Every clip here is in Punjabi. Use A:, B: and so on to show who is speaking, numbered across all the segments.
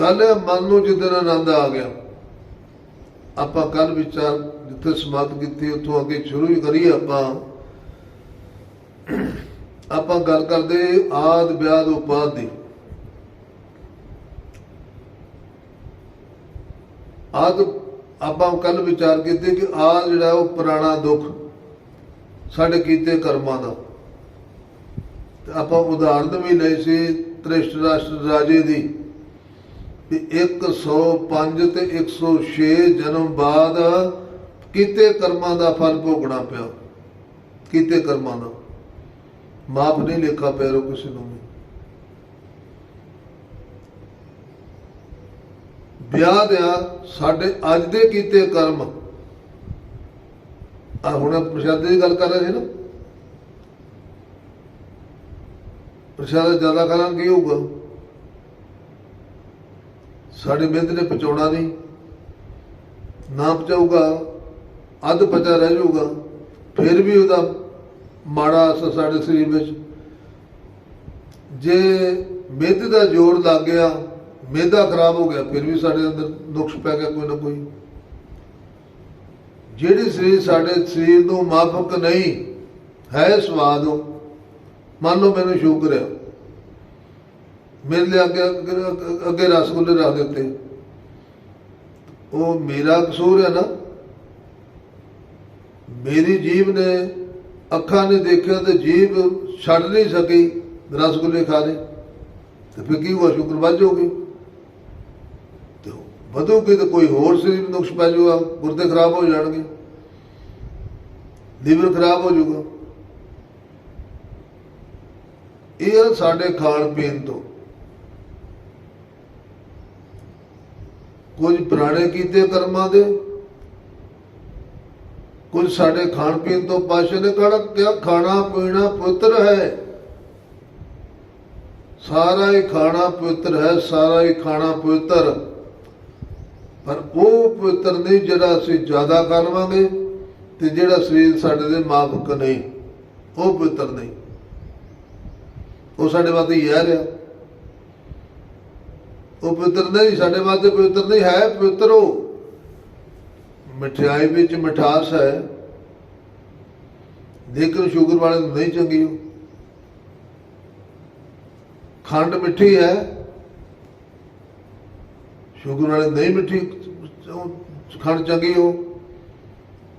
A: ਗੱਲ ਹੈ ਮਨ ਨੂੰ ਜਿੱਦਣ ਆਨੰਦ ਆ ਗਿਆ, ਆਪਾਂ ਕੱਲ ਵਿਚਾਰ ਜਿੱਥੇ ਸਮਾਪਤ ਕੀਤੀ, ਉੱਥੋਂ ਅੱਗੇ ਸ਼ੁਰੂ ਹੀ ਕਰੀਏ ਆਪਾਂ। ਆਪਾਂ ਗੱਲ ਕਰਦੇ ਆਦ ਵਿਆਦ ਉਪਾਦ ਦੀ। ਆਦ ਆਪਾਂ ਕੱਲ ਵਿਚਾਰ ਕੀਤੇ ਕਿ ਆਦ ਜਿਹੜਾ ਉਹ ਪੁਰਾਣਾ ਦੁੱਖ ਸਾਡੇ ਕੀਤੇ ਕਰਮਾਂ ਦਾ। ਆਪਾਂ ਉਦਾਹਰਨ ਵੀ ਲਈ ਸੀ, ਤ੍ਰਿਸ਼ਟ ਰਾਸ਼ਟਰ ਰਾਜੇ ਦੀ। ਵੀ 105 ਤੇ 106 ਜਨਮ ਬਾਅਦ ਕੀਤੇ ਕਰਮਾਂ ਦਾ ਫਲ ਭੋਗਣਾ ਪਿਆ। ਕੀਤੇ ਕਰਮਾਂ ਦਾ। ਮਾਫ ਨਹੀਂ ਲੇਖਾ ਪੈਰੋ ਕਿਸੇ ਨੂੰ ਵੀ। ਵਿਆਹ ਦਿਆ ਸਾਡੇ ਅੱਜ ਦੇ ਕੀਤੇ ਕਰਮ। ਆ ਹੁਣ ਪ੍ਰਸ਼ਾਦੇ ਦੀ ਗੱਲ ਕਰ ਰਹੇ ਸੀ ਨਾ। ਪ੍ਰਸ਼ਾਦਾ ਜ਼ਿਆਦਾ ਕਰਾਂਗੇ ਹੋਊਗਾ? ਸਾਡੀ ਮਿਹਨਤ ਨੇ ਪਚਾਉਣਾ ਨਹੀਂ। ਨਾ ਪਚਾਊਗਾ, ਅੱਧ ਪਚਾ ਰਹਿ ਜਾਊਗਾ, ਫਿਰ ਵੀ ਉਹਦਾ ਮਾੜਾ ਅਸਰ ਸਾਡੇ ਸਰੀਰ ਵਿੱਚ। ਜੇ ਮਿਹਨਤ ਦਾ ਜ਼ੋਰ ਲੱਗ ਗਿਆ ਮਿਹਦਾ ਖਰਾਬ ਹੋ ਗਿਆ, ਫਿਰ ਵੀ ਸਾਡੇ ਅੰਦਰ ਨੁਕਸ ਪੈ ਗਿਆ ਕੋਈ ਨਾ ਕੋਈ। ਜਿਹੜੀ ਸਰੀਰ ਸਾਡੇ ਸਰੀਰ ਨੂੰ ਮਾਫਕ ਨਹੀਂ, ਹੈ ਸਵਾਦ ਉਹ। ਮੰਨ ਲਓ ਮੈਨੂੰ ਸ਼ੂਗਰ ਹੈ ਮੇਰੇ ਲਈ ਅੱਗੇ ਅੱਗੇ- ਅੱਗੇ ਰਸਗੁੱਲੇ ਰੱਖ ਦਿੱਤੇ ਉਹ ਮੇਰਾ ਕਸੂਰ ਹੈ ਨਾ। ਮੇਰੀ ਜੀਭ ਨੇ ਅੱਖਾਂ ਨੇ ਦੇਖਿਆ ਤੇ ਜੀਭ ਛੱਡ ਨਹੀਂ ਸਕੀ ਰਸਗੁੱਲੇ ਖਾ ਲਏ ਤੇ ਫਿਰ ਕੀ ਹੋਇਆ? ਸ਼ੂਗਰ ਵੱਧ ਜਾਊਗੀ ਤੇ ਵਧੂਗੀ ਤੇ ਕੋਈ ਹੋਰ ਸਰੀਰ ਨੂੰ ਨੁਕਸ ਪੈ ਜਾਊਗਾ? ਗੁਰਦੇ ਖਰਾਬ ਹੋ ਜਾਣਗੇ। ਲੀਵਰ ਖਰਾਬ ਹੋ ਜਾਊਗਾ। ਇਹ ਆ ਸਾਡੇ ਖਾਣ ਪੀਣ ਤੋਂ। ਕੁਝ ਪੁਰਾਣੇ ਕੀਤੇ ਕਰਮਾਂ ਦੇ? ਕੁਝ ਸਾਡੇ ਖਾਣ ਪੀਣ ਤੋਂ ਪਾਸੇ ਨੇ ਕਹਣਾ, ਕਿਆ ਖਾਣਾ ਪੀਣਾ ਪਵਿੱਤਰ ਹੈ? ਸਾਰਾ ਹੀ ਖਾਣਾ ਪਵਿੱਤਰ ਹੈ, ਸਾਰਾ ਹੀ ਖਾਣਾ ਪਵਿੱਤਰ। ਪਰ ਉਹ ਪਵਿੱਤਰ ਨਹੀਂ ਜਿਹੜਾ ਅਸੀਂ ਜ਼ਿਆਦਾ ਖਾ ਲਵਾਂਗੇ ਤੇ ਜਿਹੜਾ ਸਰੀਰ ਸਾਡੇ ਦੇ ਮਾਫਕ ਨਹੀਂ। ਉਹ ਪਵਿੱਤਰ ਨਹੀਂ। ਉਹ ਸਾਡੇ ਵਾਸਤੇ ਯਾਰ ਆ ਉਹ ਪਵਿੱਤਰ ਨਹੀਂ, ਸਾਡੇ ਵਾਸਤੇ ਪਵਿੱਤਰ ਨਹੀਂ, ਹੈ ਪਵਿੱਤਰ ਉਹ। ਮਠਿਆਈ ਵਿੱਚ ਮਿਠਾਸ ਹੈ। ਲੇਕਿਨ ਸ਼ੂਗਰ ਵਾਲੇ ਨੂੰ ਨਹੀਂ ਚੰਗੀ ਉਹ ਖੰਡ ਮਿੱਠੀ ਹੈ। ਸ਼ੂਗਰ ਵਾਲੇ ਨਹੀਂ ਮਿੱਠੀ ਖੰਡ ਚੰਗੀ ਉਹ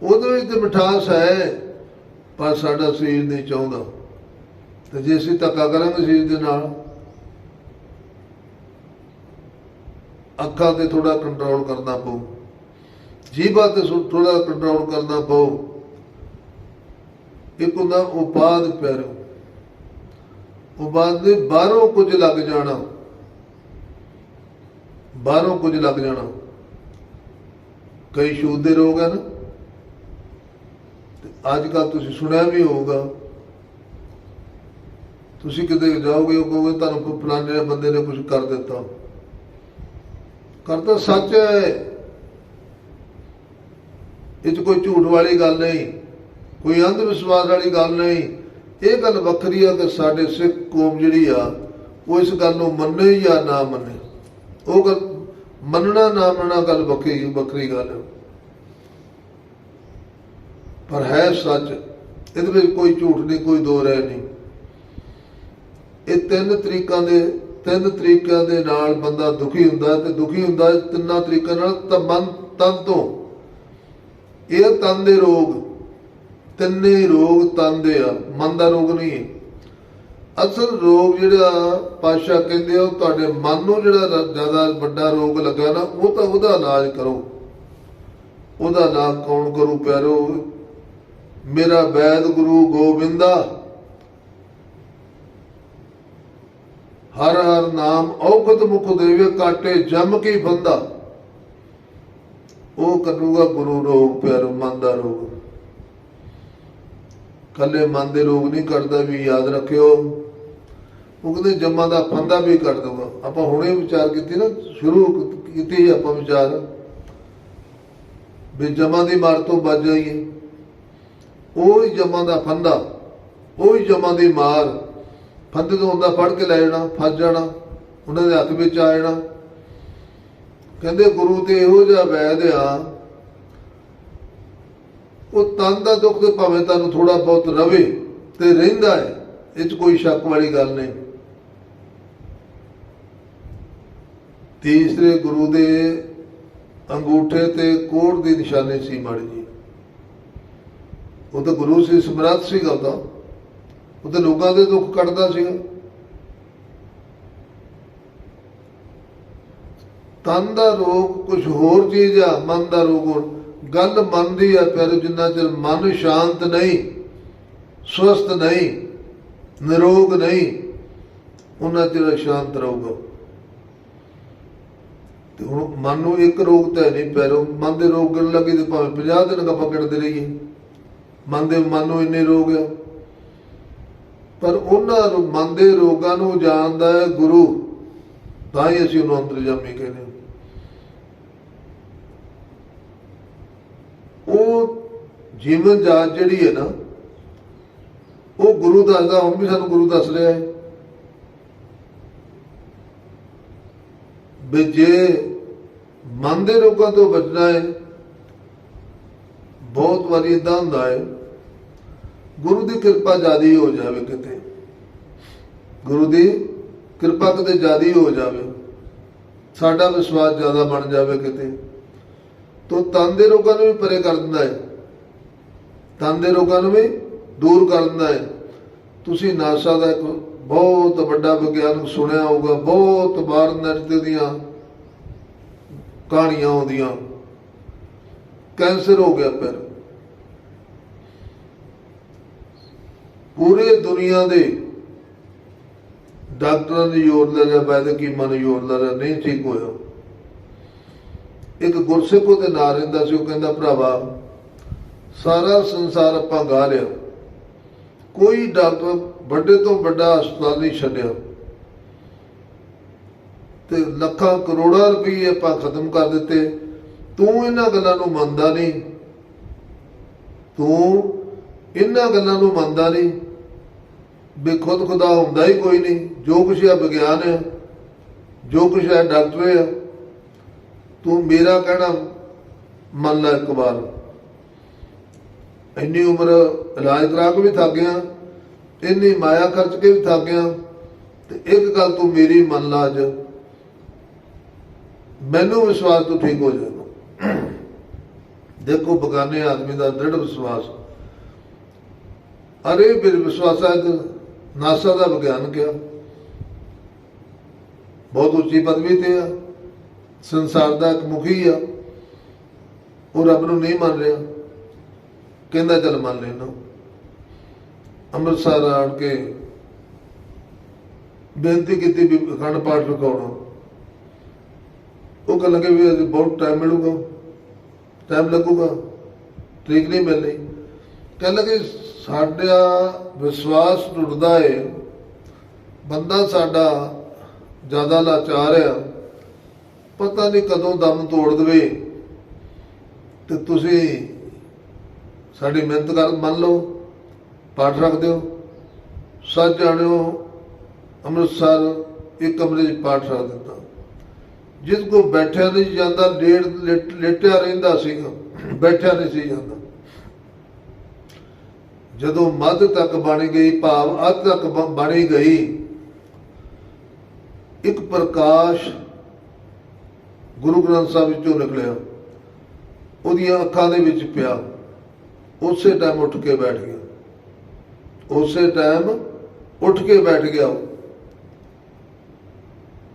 A: ਉਹਦੇ ਵਿੱਚ ਤੇ ਮਿਠਾਸ ਹੈ, ਪਰ ਸਾਡਾ ਸਰੀਰ ਨਹੀਂ ਚਾਹੁੰਦਾ। ਤੇ ਜੇ ਅਸੀਂ ਧੱਕਾ ਕਰਾਂਗੇ ਸਰੀਰ ਦੇ ਨਾਲ ਅੱਖਾਂ ਤੇ ਥੋੜਾ ਕੰਟਰੋਲ ਕਰਨਾ ਪਊ। ਜੀਭਾਂ ਤੇ ਥੋੜਾ ਕੰਟਰੋਲ ਕਰਨਾ ਪਊ। ਇੱਕ ਹੁੰਦਾ ਉਪਾਦ ਪੈਰੋ ਉਪਾਦ ਦੇ ਬਾਹਰੋਂ ਕੁਝ ਲੱਗ ਜਾਣਾ। ਬਾਹਰੋਂ ਕੁਝ ਲੱਗ ਜਾਣਾ। ਕਈ ਛੂਤ ਦੇ ਰੋਗ ਹਨ। ਤੇ ਅੱਜ ਕੱਲ ਤੁਸੀਂ ਸੁਣਿਆ ਵੀ ਹੋਊਗਾ। ਤੁਸੀਂ ਕਿਤੇ ਜਾਓਗੇ, ਉਹ ਕਹੋਗੇ, ਤੁਹਾਨੂੰ ਕੋਈ ਫਲਾਣੇ ਬੰਦੇ ਨੇ ਕੁਝ ਕਰ ਦਿੱਤਾ। ਕਰਤਾ ਸੱਚ ਹੈ। ਇਹ 'ਚ ਕੋਈ ਝੂਠ ਵਾਲੀ ਗੱਲ ਨਹੀਂ, ਕੋਈ ਅੰਧ ਵਿਸ਼ਵਾਸ ਵਾਲੀ ਗੱਲ ਨਹੀਂ। ਇਹ ਗੱਲ ਵੱਖਰੀ ਆ ਕਿ ਸਾਡੇ ਸਿੱਖ ਕੌਮ ਜਿਹੜੀ ਆ, ਉਹ ਇਸ ਗੱਲ ਨੂੰ ਮੰਨੇ ਜਾਂ ਨਾ ਮੰਨੇ। ਉਹ ਗੱਲ ਮੰਨਣਾ, ਨਾ ਮੰਨਣਾ ਗੱਲ ਵੱਖਰੀ ਵੱਖਰੀ ਗੱਲ ਹੈ ਪਰ ਹੈ ਸੱਚ, ਇਹਦੇ ਵਿੱਚ ਕੋਈ ਝੂਠ ਨਹੀਂ, ਕੋਈ ਦੋ ਰਹਿ ਨਹੀਂ। ਇਹ ਤਿੰਨ ਤਰੀਕਾਂ ਦੇ ਤਿੰਨ ਤਰੀਕਿਆਂ ਦੇ ਨਾਲ ਬੰਦਾ ਦੁਖੀ ਹੁੰਦਾ ਤੇ ਦੁਖੀ ਹੁੰਦਾ ਤਿੰਨਾਂ ਤਰੀਕਿਆਂ ਨਾਲ ਤਾਂ ਮਨ ਤਨ ਤੋਂ। ਇਹ ਤਨ ਦੇ ਰੋਗ, ਤਿੰਨੇ ਰੋਗ ਤਨ ਦੇ ਆ, ਮਨ ਦਾ ਰੋਗ ਨਹੀਂ ਹੈ। ਅਸਲ ਰੋਗ ਜਿਹੜਾ ਪਾਸ਼ਾ ਕਹਿੰਦੇ ਆ, ਉਹ ਤੁਹਾਡੇ ਮਨ ਨੂੰ ਜਿਹੜਾ ਜ਼ਿਆਦਾ ਵੱਡਾ ਰੋਗ ਲੱਗਾ ਨਾ, ਉਹ ਤਾਂ ਉਹਦਾ ਇਲਾਜ ਕਰੋ। ਉਹਦਾ ਇਲਾਜ ਕੌਣ ਕਰੂ ਪਿਆਰੋ? ਮੇਰਾ ਵੈਦ ਗੁਰੂ ਗੋਬਿੰਦਾ ਹਰ ਹਰ ਨਾਮ ਔਖਤ ਮੁਖ ਦੇਵੇ ਕਾਟੇ ਜਮ ਕੀ ਬੰਦਾ। ਉਹ ਕਰੂਗਾ ਗੁਰੂ ਰੋਗ, ਪਿਆਰ ਮਨ ਦਾ ਰੋਗ। ਕੱਲੇ ਮਨ ਦੇ ਰੋਗ ਨਹੀਂ ਕਰਦਾ ਵੀ ਯਾਦ ਰੱਖਿਓ। ਉਹ ਕਹਿੰਦੇ ਜਮਾਂ ਦਾ ਫੰਦਾ ਵੀ ਕਰ ਦਊਗਾ। ਆਪਾਂ ਹੁਣੇ ਵਿਚਾਰ ਕੀਤੀ ਨਾ, ਸ਼ੁਰੂ ਕੀਤੀ ਆਪਾਂ ਵਿਚਾਰ। ਵੀ ਜਮਾਂ ਦੀ ਮਾਰ ਤੋਂ ਬਚ ਜਾਈਏ। ਉਹ ਹੀ ਜਮਾਂ ਦਾ ਫੰਦਾ, ਉਹ ਹੀ ਜਮਾਂ ਦੀ ਮਾਰ। ਫੰਦੇ ਤੋਂ ਹੁੰਦਾ ਫੜ ਕੇ ਲੈ ਜਾਣਾ, ਫਸ ਜਾਣਾ, ਉਹਨਾਂ ਦੇ ਹੱਥ ਵਿੱਚ ਆ ਜਾਣਾ। ਕਹਿੰਦੇ, ਗੁਰੂ ਤੇ ਇਹੋ ਜਿਹਾ ਵੈਦ ਆ। ਉਹ ਤਨ ਦਾ ਦੁੱਖ ਤੇ ਭਾਵੇਂ ਤੁਹਾਨੂੰ ਥੋੜਾ ਬਹੁਤ ਰਵੇ ਤੇ ਰਹਿੰਦਾ ਹੈ, ਇਹ 'ਚ ਕੋਈ ਸ਼ੱਕ ਵਾਲੀ ਗੱਲ ਨਹੀਂ। ਤੀਸਰੇ ਗੁਰੂ ਦੇ ਅੰਗੂਠੇ ਤੇ ਕੋੜ ਦੀ ਨਿਸ਼ਾਨੀ ਸੀ ਮਾੜੀ ਜੀ ਉਹ ਤਾਂ ਗੁਰੂ ਸੀ, ਸਮਰੱਥ ਸੀਗਾ ਉਹਦਾ ਉਹ ਤਾਂ ਲੋਕਾਂ ਦੇ ਦੁੱਖ ਕੱਢਦਾ ਸੀਗਾ ਤਨ ਦਾ ਰੋਗ ਕੁਝ ਹੋਰ ਚੀਜ਼ ਆ, ਮਨ ਦਾ ਰੋਗ ਗੱਲ ਮਨ ਦੀ ਆ, ਪਰ ਜਿੰਨਾ ਚਿਰ ਮਨ ਸ਼ਾਂਤ ਨਹੀਂ, ਸਵਸਥ ਨਹੀਂ, ਨਿਰੋਗ ਨਹੀਂ, ਉਹਨਾਂ ਚਿਰ ਸ਼ਾਂਤ ਰਹੂਗਾ। ਤੇ ਹੁਣ ਮਨ ਨੂੰ ਇੱਕ ਰੋਗ ਤਾਂ ਹੈ ਨਹੀਂ, ਪੈਰੋਂ ਮਨ ਦੇ ਰੋਗ ਗਿਣ ਲੱਗੇ ਤੇ ਭਾਵੇਂ 50 ਦਿਨ ਆਪਾਂ ਕੱਢਦੇ ਰਹੀਏ। ਮਨ ਦੇ ਮਨ ਨੂੰ ਇੰਨੇ ਰੋਗ ਆ। ਪਰ ਉਹਨਾਂ ਨੂੰ ਮਨ ਦੇ ਰੋਗਾਂ ਨੂੰ ਜਾਣਦਾ ਹੈ ਗੁਰੂ। ਤਾਂ ਹੀ ਅਸੀਂ ਉਹਨੂੰ ਅੰਤਰਜਾਮੀ ਕਹਿੰਦੇ ਹਾਂ। ਉਹ ਜੀਵਨ ਜਾਚ ਜਿਹੜੀ ਹੈ ਨਾ, ਉਹ ਗੁਰੂ ਦੱਸਦਾ, ਹੁਣ ਵੀ ਸਾਨੂੰ ਗੁਰੂ ਦੱਸ ਰਿਹਾ ਹੈ। ਵੀ ਜੇ ਮਨ ਦੇ ਰੋਗਾਂ ਤੋਂ ਬਚਣਾ ਹੈ, ਬਹੁਤ ਵਾਰੀ ਇਦਾਂ ਹੁੰਦਾ ਹੈ ਗੁਰੂ ਦੀ ਕਿਰਪਾ ਜਿਆਦੀ ਹੋ ਜਾਵੇ ਕਿਤੇ। ਗੁਰੂ ਦੀ ਕਿਰਪਾ ਕਿਤੇ ਜਿਆਦੀ ਹੋ ਜਾਵੇ। ਸਾਡਾ ਵਿਸ਼ਵਾਸ ਜ਼ਿਆਦਾ ਬਣ ਜਾਵੇ ਕਿਤੇ। ਤੋ ਤਨ ਦੇ ਰੋਗਾਂ ਨੂੰ ਵੀ ਪਰੇ ਕਰ ਦਿੰਦਾ ਹੈ। ਤਨ ਦੇ ਰੋਗਾਂ ਨੂੰ ਵੀ ਦੂਰ ਕਰ ਦਿੰਦਾ ਹੈ। ਤੁਸੀਂ ਨਾਸਾ ਦਾ ਇੱਕ ਬਹੁਤ ਵੱਡਾ ਵਿਗਿਆਨਕ ਸੁਣਿਆ ਹੋਊਗਾ, ਬਹੁਤ ਵਾਰ ਨੈਟ ਦੀਆਂ ਕਹਾਣੀਆਂ ਆਉਂਦੀਆਂ। ਕੈਂਸਰ ਹੋ ਗਿਆ ਪਰ ਪੂਰੇ ਦੁਨੀਆ ਦੇ ਡਾਕਟਰਾਂ ਨੇ ਜ਼ੋਰ ਲਾ ਲਿਆ ਵੈਦਕੀ ਮਨ ਜ਼ੋਰ ਲਾ ਨਹੀਂ ਠੀਕ ਹੋਇਆ। ਇੱਕ ਗੁਰਸਿੱਖ ਉਹਦੇ ਨਾਲ ਰਹਿੰਦਾ ਸੀ, ਉਹ ਕਹਿੰਦਾ, ਭਰਾਵਾ, ਸਾਰਾ ਸੰਸਾਰ ਆਪਾਂ ਗਾ ਲਿਆ। ਕੋਈ ਡਾਕਟਰ ਵੱਡੇ ਤੋਂ ਵੱਡਾ ਹਸਪਤਾਲ ਨਹੀਂ ਛੱਡਿਆ। ਤੇ ਲੱਖਾਂ ਕਰੋੜਾਂ ਰੁਪਏ ਆਪਾਂ ਖਤਮ ਕਰ ਦਿੱਤੇ। ਤੂੰ ਇਹਨਾਂ ਗੱਲਾਂ ਨੂੰ ਮੰਨਦਾ ਨਹੀਂ। ਤੂੰ ਇਹਨਾਂ ਗੱਲਾਂ ਨੂੰ ਮੰਨਦਾ ਨਹੀਂ। ਵੀ ਖੁਦ ਖੁਦਾ ਹੁੰਦਾ ਹੀ ਕੋਈ ਨਹੀਂ। ਜੋ ਕੁਛ ਹੈ ਵਿਗਿਆਨ ਹੈ, ਜੋ ਕੁਛ ਹੈ ਡਾਕਟਰ ਹੈ, ਤੂੰ ਮੇਰਾ ਕਹਿਣਾ ਮੰਨ ਲੈ ਇੱਕ ਵਾਰ। ਇੰਨੀ ਉਮਰ ਇਲਾਜ ਕਰਾ ਕੇ ਵੀ ਥੱਕ ਗਿਆ, ਇੰਨੀ ਮਾਇਆ ਖਰਚ ਕੇ ਵੀ ਥੱਕ ਗਿਆ, ਤੇ ਇੱਕ ਗੱਲ ਤੂੰ ਮੇਰੀ ਮੰਨ ਲਾ ਅੱਜ। ਮੈਨੂੰ ਵਿਸ਼ਵਾਸ ਤੂੰ ਠੀਕ ਹੋ ਜਾਏਗਾ। ਦੇਖੋ ਬਗਾਨੇ ਆਦਮੀ ਦਾ ਦ੍ਰਿੜ ਵਿਸ਼ਵਾਸ। ਅਰੇ ਫਿਰ ਵਿਸ਼ਵਾਸ ਹੈ ਨਾਸਾ ਦਾ ਵਿਗਿਆਨ ਕਿਹਾ ਬਹੁਤ ਉੱਚੀ ਪਦਵੀ ਤੇ ਆ। ਸੰਸਾਰ ਦਾ ਇੱਕ ਮੁਖੀ ਆ। ਉਹ ਰੱਬ ਨੂੰ ਨਹੀਂ ਮੰਨ ਰਿਹਾ। ਕਹਿੰਦਾ, ਚੱਲ ਮੰਨ ਲੈਣਾ ਅੰਮ੍ਰਿਤਸਰ ਆਣ ਕੇ ਬੇਨਤੀ ਕੀਤੀ ਵੀ ਅਖੰਡ ਪਾਠ ਲਗਾਉਣਾ ਉਹ ਕਹਿੰਦਾ ਕਿ ਵੀ ਅਜੇ ਬਹੁਤ ਟਾਈਮ ਮਿਲੂਗਾ। ਟਾਈਮ ਲੱਗੂਗਾ। ਠੀਕ ਨਹੀਂ ਮਿਲਣੀ। ਕਹਿੰਦਾ ਕਿ ਸਾਡਾ ਵਿਸ਼ਵਾਸ ਟੁੱਟਦਾ ਏ, ਬੰਦਾ ਸਾਡਾ ਜ਼ਿਆਦਾ ਲਾਚਾਰ ਆ, ਪਤਾ ਨਹੀਂ ਕਦੋਂ ਦਮ ਤੋੜ ਦੇਵੇ। ਤੇ ਤੁਸੀਂ ਸਾਡੀ ਮਿਹਨਤ ਕਰ ਮੰਨ ਲਓ, ਪਾਠ ਰੱਖ ਦਿਓ। ਸੱਚ ਜਾਣਿਓ, ਅੰਮ੍ਰਿਤਸਰ ਇੱਕ ਕਮਰੇ 'ਚ ਪਾਠ ਰੱਖ ਦਿੱਤਾ। ਜਿਸ ਕੋ ਬੈਠਿਆ ਨਹੀਂ ਜਾਂਦਾ ਲੇਟ ਲੇਟ- ਲੇਟਿਆ ਰਹਿੰਦਾ ਸੀਗਾ, ਬੈਠਿਆ ਨਹੀਂ ਸੀ ਜਾਂਦਾ। ਜਦੋਂ ਮੱਧ ਤੱਕ ਬਣ ਗਈ, ਭਾਵ ਅੱਧ ਤੱਕ ਬਣੀ ਗਈ, ਇੱਕ ਪ੍ਰਕਾਸ਼ ਗੁਰੂ ਗ੍ਰੰਥ ਸਾਹਿਬ ਵਿੱਚੋਂ ਨਿਕਲਿਆ। ਉਹਦੀਆਂ ਅੱਖਾਂ ਦੇ ਵਿੱਚ ਪਿਆ। ਉਸੇ ਟਾਈਮ ਉੱਠ ਕੇ ਬੈਠ ਗਿਆ। ਉਸੇ ਟਾਈਮ ਉੱਠ ਕੇ ਬੈਠ ਗਿਆ।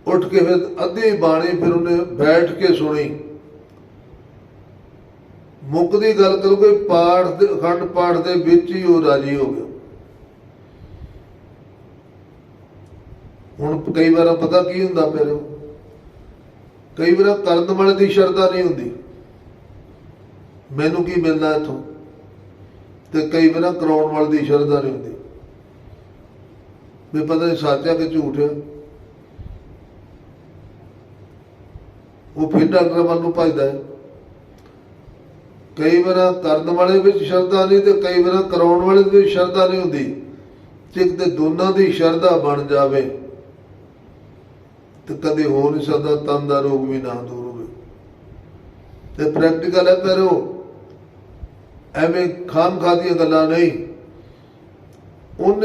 A: ਉੱਠ ਕੇ ਫਿਰ ਅੱਧੀ ਬਾਣੀ ਫਿਰ ਉਹਨੇ ਬੈਠ ਕੇ ਸੁਣੀ। ਮੁੱਕਦੀ ਗੱਲ ਕਰੂਗੇ ਪਾਠ ਦੇ, ਅਖੰਡ ਪਾਠ ਦੇ ਵਿੱਚ ਹੀ ਉਹ ਰਾਜੀ ਹੋ ਗਿਆ। ਹੁਣ ਕਈ ਵਾਰ ਪਤਾ ਕੀ ਹੁੰਦਾ ਫਿਰ ਕਈ ਵਾਰ ਕਰਨ ਵਾਲੇ ਦੀ ਸ਼ਰਧਾ ਨਹੀਂ ਹੁੰਦੀ। ਮੈਨੂੰ ਕੀ ਮਿਲਣਾ ਇੱਥੋਂ? ਤੇ ਕਈ ਵਾਰ ਕਰਾਉਣ ਵਾਲੇ ਦੀ ਸ਼ਰਧਾ ਨਹੀਂ ਹੁੰਦੀ। ਵੀ ਪਤਾ ਨਹੀਂ ਸੱਚ ਆ ਕਿ ਝੂਠ ਆ। ਉਹ ਫਿਰ ਡਾਕਟਰ ਵੱਲ ਨੂੰ ਭਜਦਾ ਹੈ। ਕਈ ਵਾਰ ਕਰਨ ਵਾਲੇ ਵਿੱਚ ਸ਼ਰਧਾ ਨਹੀਂ ਤੇ ਕਈ ਵਾਰ ਕਰਾਉਣ ਵਾਲੇ ਦੀ ਵੀ ਸ਼ਰਧਾ ਨਹੀਂ ਹੁੰਦੀ। ਤੇ ਕਿਤੇ ਦੋਨਾਂ ਦੀ ਸ਼ਰਧਾ ਬਣ ਜਾਵੇ, ਤੇ ਕਦੇ ਹੋ ਨਹੀਂ ਸਕਦਾ ਤਨ ਦਾ ਰੋਗ ਵੀ ਨਾ ਦੂਰ ਹੋਵੇ। ਤੇ ਪ੍ਰੈਕਟੀਕਲ ਹੈ, ਪਰ ਐਵੇਂ ਖਾਮ ਖਾਦੀਆਂ ਗੱਲਾਂ ਨਹੀਂ।